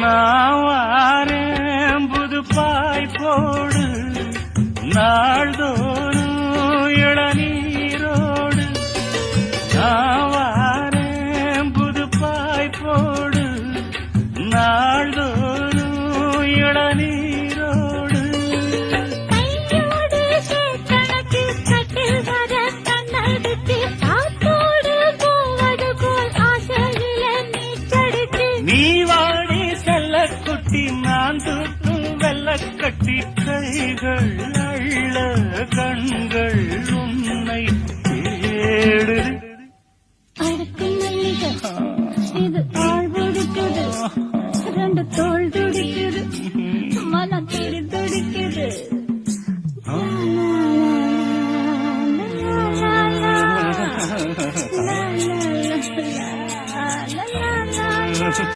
நான் வாரேன் புது பாய் போடு. நான் கட்டி கைகள் அள்ள கண்கள் உன்னை தேடு. இது ஆள் பிடிக்குது ரெண்டு தோல் துடிக்குது. மனம் தேடி துடிக்குது.